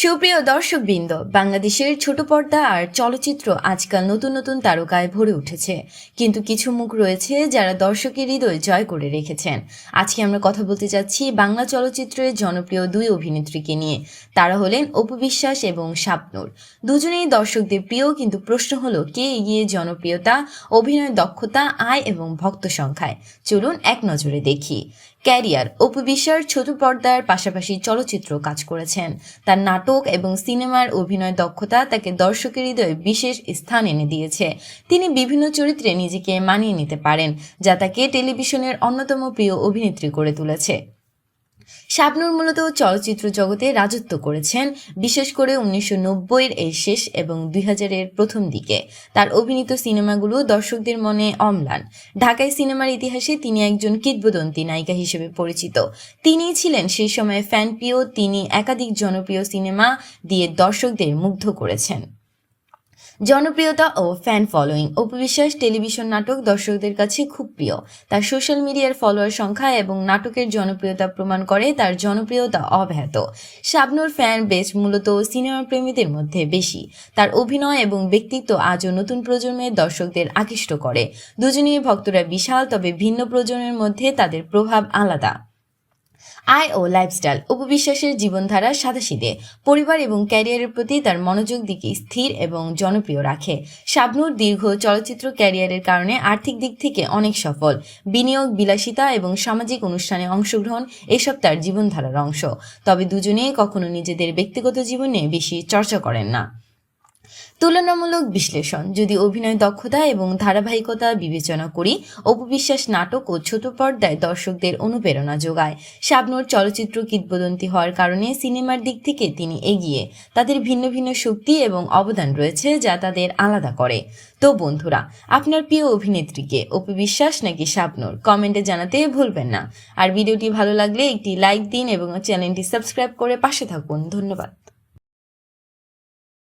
সুপ্রিয় দর্শকবৃন্দ, বাংলাদেশের ছোট পর্দা আর চলচ্চিত্র আজকাল নতুন নতুন তারকায় ভরে উঠেছে। কিন্তু কিছু মুখ রয়েছে যারা দর্শকের হৃদয় জয় করে রেখেছেন। আজকে আমরা কথা বলতে যাচ্ছি বাংলা চলচ্চিত্রের জনপ্রিয় দুই অভিনেত্রীকে নিয়ে। তারা হলেন অপু বিশ্বাস এবং শাবনূর। দুজনেই দর্শকদের প্রিয়, কিন্তু প্রশ্ন হলো, কে এগিয়ে জনপ্রিয়তা অভিনয় দক্ষতা, আয় এবং ভক্ত সংখ্যায়? চলুন এক নজরে দেখি। ক্যারিয়ার, অপু বিশ্বাস ছোট পর্দার পাশাপাশি চলচ্চিত্র কাজ করেছেন। তার নাটক এবং সিনেমার অভিনয় দক্ষতা তাকে দর্শকের হৃদয়ে বিশেষ স্থান এনে দিয়েছে। তিনি বিভিন্ন চরিত্রে নিজেকে মানিয়ে নিতে পারেন, যা তাকে টেলিভিশনের অন্যতম প্রিয় অভিনেত্রী করে তুলেছে। শাবনূর মূলত চলচ্চিত্র জগতে রাজত্ব করেছেন, বিশেষ করে উনিশশো নব্বইয়ের এর শেষ এবং দুই হাজারের প্রথম দিকে। তার অভিনীত সিনেমাগুলো দর্শকদের মনে অম্লান। ঢাকায় সিনেমার ইতিহাসে তিনি একজন কিংবদন্তি নায়িকা হিসেবে পরিচিত। তিনিই ছিলেন সেই সময় ফ্যানপ্রিয় তিনি একাধিক জনপ্রিয় সিনেমা দিয়ে দর্শকদের মুগ্ধ করেছেন। জনপ্রিয়তা ও ফ্যান ফলোয়িং অপবিশ্বাস টেলিভিশন নাটক দর্শকদের কাছে খুব প্রিয়। তার সোশ্যাল মিডিয়ার ফলোয়ার সংখ্যা এবং নাটকের জনপ্রিয়তা প্রমাণ করে তার জনপ্রিয়তা অব্যাহত। শাবনুর ফ্যান বেস মূলত সিনেমা প্রেমীদের মধ্যে বেশি। তার অভিনয় এবং ব্যক্তিত্ব আজও নতুন প্রজন্মের দর্শকদের আকৃষ্ট করে। দুজনেই ভক্তরা বিশাল তবে ভিন্ন প্রজন্মের মধ্যে তাদের প্রভাব আলাদা। আয় ও লাইফস্টাইল উপবিশ্বাসের জীবনধারা সাদাসিদে পরিবার এবং ক্যারিয়ারের প্রতি তার মনোযোগ দিকে স্থির এবং জনপ্রিয় রাখে। শাবনুর দীর্ঘ চলচ্চিত্র ক্যারিয়ারের কারণে আর্থিক দিক থেকে অনেক সফল। বিনিয়োগ, বিলাসিতা এবং সামাজিক অনুষ্ঠানে অংশগ্রহণ এসব তার জীবনধারার অংশ। তবে দুজনেই কখনো নিজেদের ব্যক্তিগত জীবনে বেশি চর্চা করেন না। তুলনামূলক বিশ্লেষণ, যদি অভিনয় দক্ষতা এবং ধারাবাহিকতা বিবেচনা করি, অপবিশ্বাস নাটক ও ছোট পর্দায় দর্শকদের অনুপ্রেরণা যোগায়। শাবনুর চলচ্চিত্র কিংবদন্তি হওয়ার কারণে সিনেমার দিক থেকে তিনি এগিয়ে। তাদের ভিন্ন ভিন্ন শক্তি এবং অবদান রয়েছে যা তাদের আলাদা করে। তো বন্ধুরা, আপনার প্রিয় অভিনেত্রীকে অপবিশ্বাস নাকি শাবনুর, কমেন্টে জানাতে ভুলবেন না। আর ভিডিওটি ভালো লাগলে একটি লাইক দিন এবং চ্যানেলটি সাবস্ক্রাইব করে পাশে থাকুন। ধন্যবাদ।